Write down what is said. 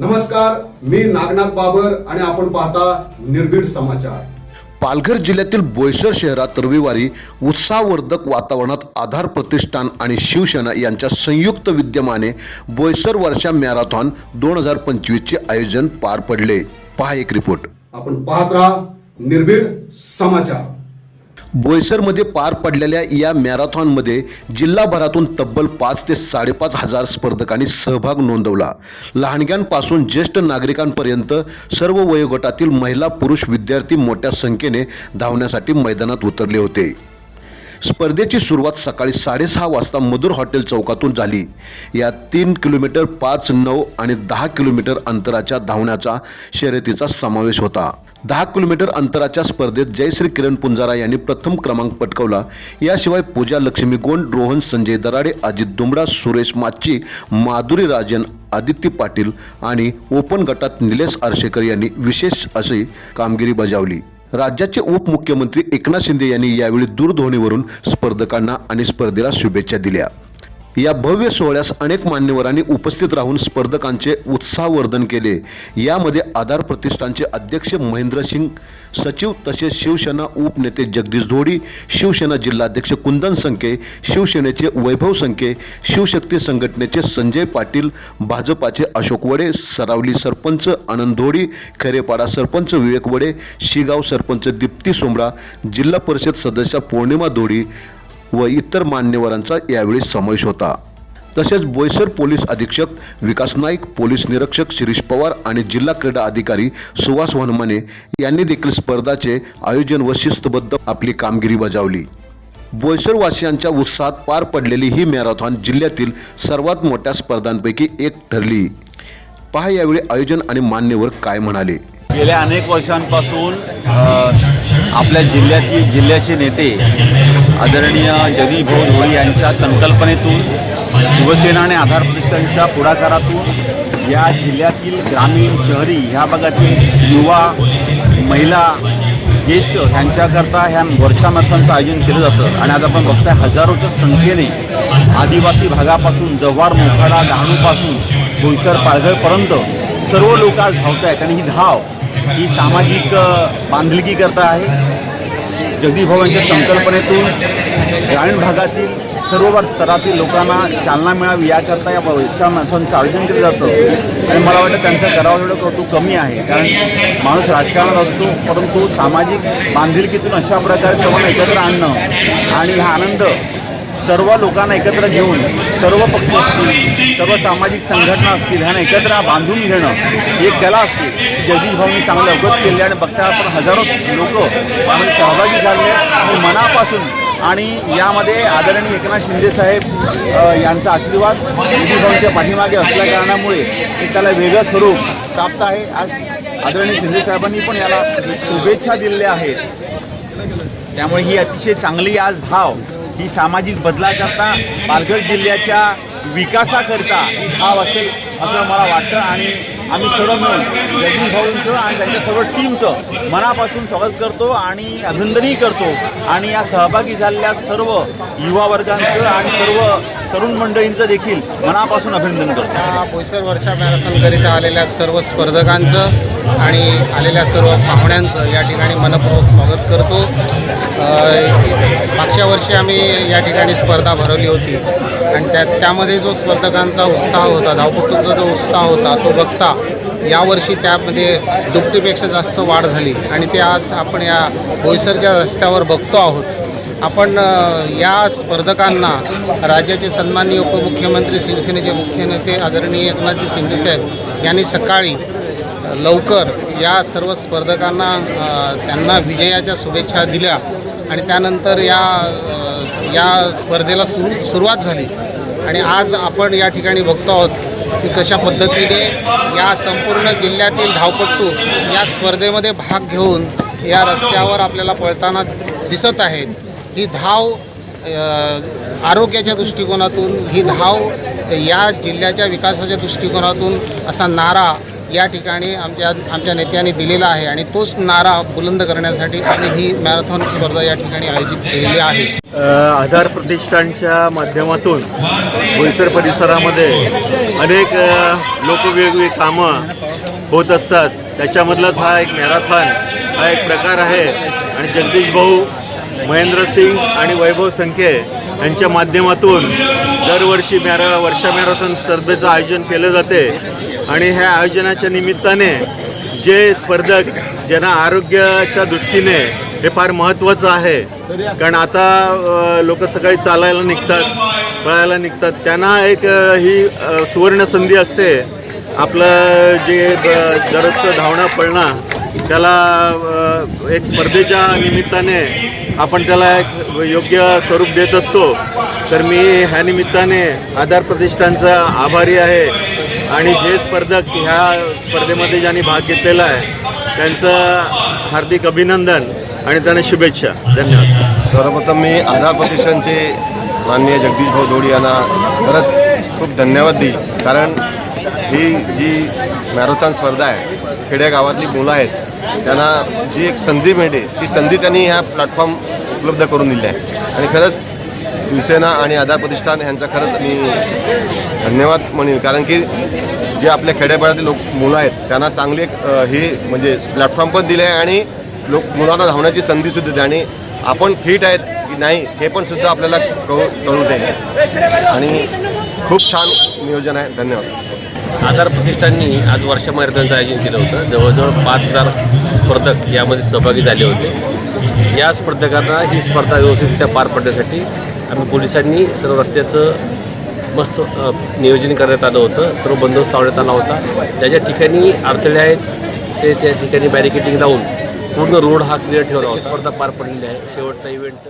नमस्कार मी नागनाथ बाबर आणि आपण पाहता निर्भीड समाचार. पालघर जिल्ह्यातील बोईसर शहरात रविवारी उत्साहवर्धक वातावरणात आधार प्रतिष्ठान आणि शिवसेना यांच्या संयुक्त विद्यमाने बोईसर वर्षा मॅरेथॉन दोन हजार पंचवीसचे आयोजन पार पडले. पहा एक रिपोर्ट. आपण पाहत राहा निर्भीड समाचार. बोईसरमध्ये पार पडलेल्या या मॅरेथॉनमध्ये जिल्हाभरातून तब्बल पाच ते साडेपाच हजार स्पर्धकांनी सहभाग नोंदवला. लहानग्यांपासून ज्येष्ठ नागरिकांपर्यंत सर्व वयोगटातील महिला पुरुष विद्यार्थी मोठ्या संख्येने धावण्यासाठी मैदानात उतरले होते. स्पर्धेची सुरुवात सकाळी साडेसहा वाजता मधुर हॉटेल चौकातून झाली. या तीन किलोमीटर पाच नऊ आणि दहा किलोमीटर अंतराच्या धावण्याचा शर्यतीचा समावेश होता. दहा किलोमीटर अंतराच्या स्पर्धेत जयश्री किरण पुंजारा यांनी प्रथम क्रमांक पटकावला. याशिवाय पूजा लक्ष्मी गोंड रोहन संजय दराडे अजित दुमडा सुरेश माच्ची माधुरी राजन आदित्य पाटील आणि ओपन गटात निलेश आरशेकर यांनी विशेष अशी कामगिरी बजावली. राज्याचे उपमुख्यमंत्री एकनाथ शिंदे यांनी यावेळी दूरध्वनीवरून स्पर्धकांना आणि स्पर्धेला शुभेच्छा दिल्या. या भव्य सोहळ्यास अनेक मान्यवरांनी उपस्थित राहून स्पर्धकांचे उत्साहवर्धन केले. यामध्ये आधार प्रतिष्ठानचे अध्यक्ष महेंद्र सिंग सचिव तसेच शिवसेना उपनेते जगदीश धोडी शिवसेना जिल्हाध्यक्ष कुंदन संके शिवसेनेचे वैभव संके शिवशक्ती संघटनेचे संजय पाटील भाजपाचे अशोक वडे सरावली सरपंच आनंद धोडी खरेपाडा सरपंच विवेक वडे शिगाव सरपंच दीप्ती सोमरा जिल्हा परिषद सदस्य पौर्णिमा धोडी व इतर मान्यवरांचा यावेळी समावेश होता. तसेच बोईसर पोलीस अधीक्षक विकास नाईक पोलीस निरीक्षक शिरीष पवार आणि जिल्हा क्रीडा अधिकारी सुहास वनमाने यांनी देखील स्पर्धाचे आयोजन व शिस्तबद्ध आपली कामगिरी बजावली. बोईसरवासियांच्या उत्साहात पार पडलेली ही मॅरेथॉन जिल्ह्यातील सर्वात मोठ्या स्पर्धांपैकी एक ठरली. पहा यावेळी आयोजन आणि मान्यवर काय म्हणाले. गेल्या अनेक वर्षांपासून आपल्या जिल्ह्यातील जिल्ह्याचे नेते आदरणीय जगदीश भाऊ धोळी यांच्या संकल्पनेतून शिवसेना आणि आधार प्रतिष्ठानच्या पुढाकारातून या जिल्ह्यातील ग्रामीण शहरी ह्या भागातील युवा महिला ज्येष्ठ ह्यांच्याकरता ह्या वर्षा आयोजन केलं जातं. आणि आज आपण बघताय हजारोच्या संख्येने आदिवासी भागापासून जव्हार मोखाडा डहाणूपासून बोईसर पालघरपर्यंत सर्व लोक आज धावत आहेत आणि ही धाव ही सामाजिक बांधलगीकरता आहे जगदीश यांच्या संकल्पनेतून ग्रामीण भागातील सर्व स्तरातील लोकांना चालना मिळावी याकरता या वर्षा मॅरेथॉनचं आयोजन केलं जातं. आणि मला वाटतं त्यांचं करावं एवढं कौतुक कमी आहे. कारण माणूस राजकारणात असतो परंतु सामाजिक बांधिलकीतून अशा प्रकारे सर्वांना एकत्र आणणं आणि हा आनंद सर्व लोकांना एकत्र घेऊन सर्व पक्ष असतील सर्व सामाजिक संघटना असतील ह्यांना एकत्र बांधून घेणं एक कला असते. जगदीश भाऊंनी चांगलं अवगत केले आणि बघता आपण हजारो लोक यामध्ये सहभागी झाले आणि मनापासून आणि यामध्ये आदरणीय एकनाथ शिंदे साहेब यांचा आशीर्वाद जगदीश भाऊंच्या पाठीमागे असल्या कारणामुळे एक त्याला वेगळं स्वरूप प्राप्त आहे. आज आदरणीय शिंदे साहेबांनी पण याला शुभेच्छा दिलेल्या आहेत. त्यामुळे ही अतिशय चांगली आज धाव ही सामाजिक बदलाकरता पालघर जिल्ह्याच्या विकासाकरता ही असेल असं मला वाटतं. आणि आम्ही सर्व मिळून जगदीश भाऊंचं आणि त्यांच्या सर्व टीमचं मनापासून स्वागत करतो आणि अभिनंदनही करतो. आणि या सहभागी झालेल्या सर्व युवा वर्गांचं आणि सर्व तरुण मंडळींचं देखील मनापासून अभिनंदन करतो. या बोईसर वर्षा मॅरेथॉनकरिता आलेल्या सर्व स्पर्धकांचं आणि आलेल्या सर्व पाहुण्यांचं या ठिकाणी मनपूर्वक स्वागत करतो. मागच्या वर्षी आम्ही या ठिकाणी स्पर्धा भरवली होती. आणि त्या त्यामध्ये जो स्पर्धकांचा उत्साह होता धावपटूंचा जो उत्साह होता तो बघता यावर्षी त्यामध्ये दुपटीपेक्षा जास्त वाढ झाली. आणि ते आज आपण या बोईसरच्या रस्त्यावर बघतो आहोत. आपण या स्पर्धकांना राज्याचे सन्माननीय उपमुख्यमंत्री शिवसेनेचे मुख्य नेते आदरणीय एकनाथजी शिंदेसाहेब यांनी सकाळी लवकर या सर्व स्पर्धकांना त्यांना विजयाच्या शुभेच्छा दिल्या. आणि त्यानंतर या या स्पर्धेला सुरू सुरुवात झाली. आणि आज आपण या ठिकाणी बघतो आहोत की कशा पद्धतीने या संपूर्ण जिल्ह्यातील धावपट्टू या स्पर्धेमध्ये भाग घेऊन या रस्त्यावर आपल्याला पळताना दिसत आहेत. ही धाव आरोग्याच्या दृष्टिकोनातून ही धाव या जिल्ह्याच्या विकासाच्या दृष्टिकोनातून असा नारा या ठिकाणी आमच्या आमच्या नेत्यांनी दिलेला आहे आणि तोच नारा बुलंद करण्यासाठी आम्ही ही मॅरेथॉन स्पर्धा या ठिकाणी आयोजित केलेली आहे. आधार प्रतिष्ठानच्या माध्यमातून बोईसर परिसरामध्ये अनेक अ, लोकवेगळी कामं होत असतात. त्याच्यामधलाच हा एक मॅरेथॉन हा एक प्रकार आहे. आणि जगदीश भाऊ महेंद्र सिंग आणि वैभव संखे यांच्या माध्यमातून दरवर्षी मॅरा वर्षा मॅरेथॉन स्पर्धेचं आयोजन केलं जाते. आणि ह्या आयोजनाच्या निमित्ताने जे स्पर्धक ज्यांना आरोग्याच्या दृष्टीने हे फार महत्त्वाचं आहे कारण आता लोक सकाळी चालायला निघतात पळायला निघतात त्यांना एक ही सुवर्ण संधी असते. आपलं जे दररोजचं धावणं पळणं त्याला एक स्पर्धेच्या निमित्ताने आपण त्याला एक योग्य स्वरूप देत असतो. तर मी ह्या निमित्ताने आधार प्रतिष्ठानचा आभारी आहे. आणि जे स्पर्धक ह्या स्पर्धेमध्ये ज्यांनी भाग घेतलेला आहे त्यांचं हार्दिक अभिनंदन आणि त्यांना शुभेच्छा. धन्यवाद. सर्वप्रथम मी आधार प्रतिष्ठानचे माननीय जगदीश भाऊ धोडी यांना खरंच खूप धन्यवाद देईल. कारण ही जी मॅरेथॉन स्पर्धा आहे खेडेगावातली मुलं आहेत त्यांना जी एक संधी मिळते ती संधी त्यांनी ह्या प्लॅटफॉर्म उपलब्ध करून दिली आहे. आणि खरंच शिवसेना आणि आधार प्रतिष्ठान यांचा खरंच मी धन्यवाद म्हणेन. कारण की जे आपल्या खेड्यापाड्यातील लोक मुलं आहेत त्यांना चांगली एक ही म्हणजे प्लॅटफॉर्म पण दिले आहे आणि लोक मुलांना धावण्याची संधी सुद्धा दिली. आणि आपण फिट आहेत की नाही हे पण सुद्धा आपल्याला कळू कळू दे. आणि खूप छान नियोजन आहे. धन्यवाद. आधार प्रतिष्ठाननी आज वर्षा मॅरेथॉनचं आयोजन केलं होतं. जवळजवळ पाच हजार स्पर्धक यामध्ये सहभागी झाले होते. या स्पर्धकांना ही स्पर्धा व्यवस्थितरित्या पार पडण्यासाठी आम्ही पोलिसांनी सर्व रस्त्याचं मस्त नियोजन करण्यात आलं होतं. सर्व बंदोबस्त लावण्यात आला होता. ज्या ज्या ठिकाणी अडथळे आहेत ते त्या ठिकाणी बॅरिकेटिंग लावून पूर्ण रोड हा क्लिअर ठेवला होता. स्पर्धा पार पडलेली आहे. शेवटचा इव्हेंट